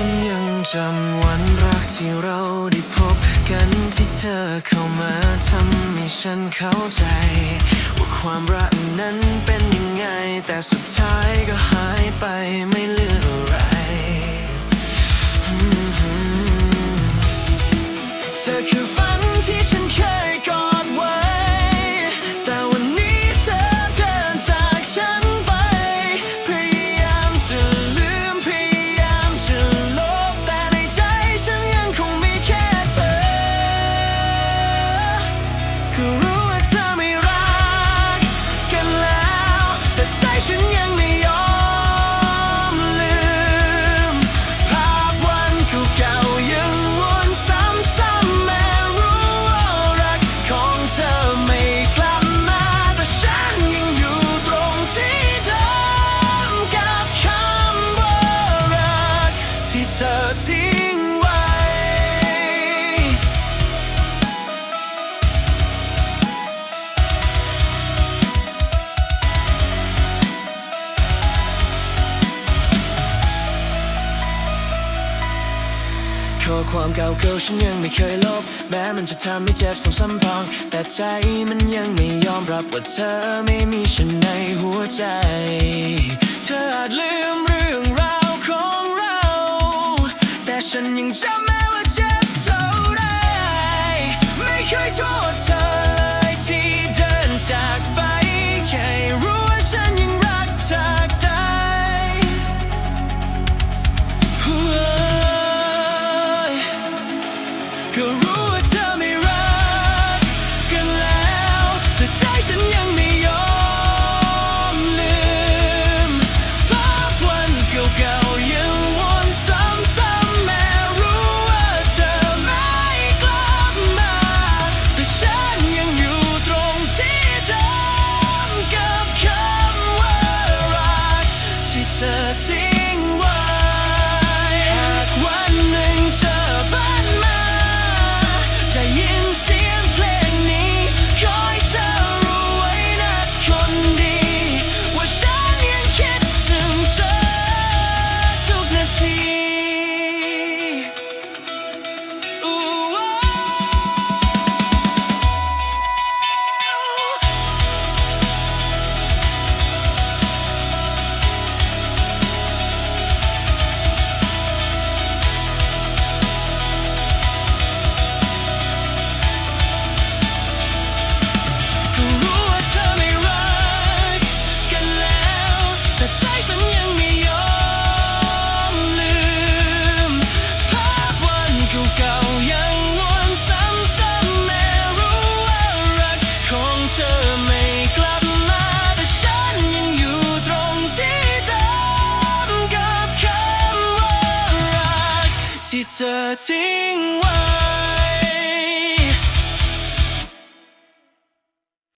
ฉันยังจำวันรักที่เราได้พบกันที่เธอเข้ามาทำให้ฉันเข้าใจ ว่าความรักนั้นเป็นยังไง แต่สุดท้ายก็หายไปไม่เหลืออะไรเธอคือฝันที่ฉันเคยกอด ข้ความเก่าเก่าฉันยังไม่เคยลบ แม้มันจะทำให้เจ็บสองสามพังแต่ใจมันยังไม่ยอมรับว่าเธอไม่มีฉันในหัวใจ เธออาจลืมเรื่องราวของเรา แต่ฉันยังจำ 设计。接着，亲เ